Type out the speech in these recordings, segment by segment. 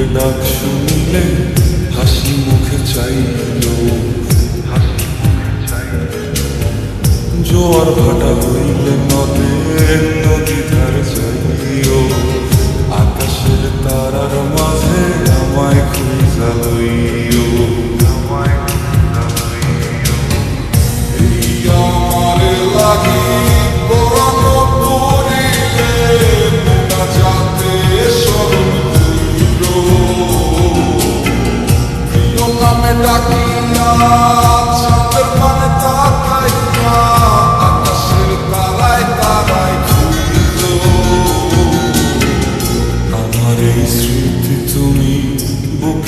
বুকের ডাক শুনলে হাসি মুখে চাইল। জোয়ার ভাটা হইলে নদ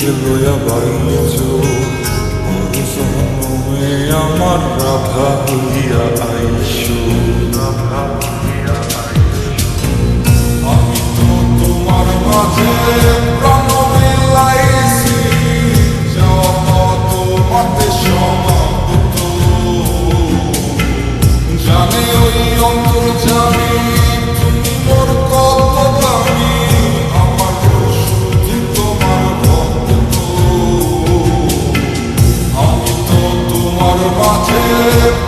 দিকে লইয়া বাড়িয়ে চোখ আমার রাধা হইয়া আইসো রাধা batıp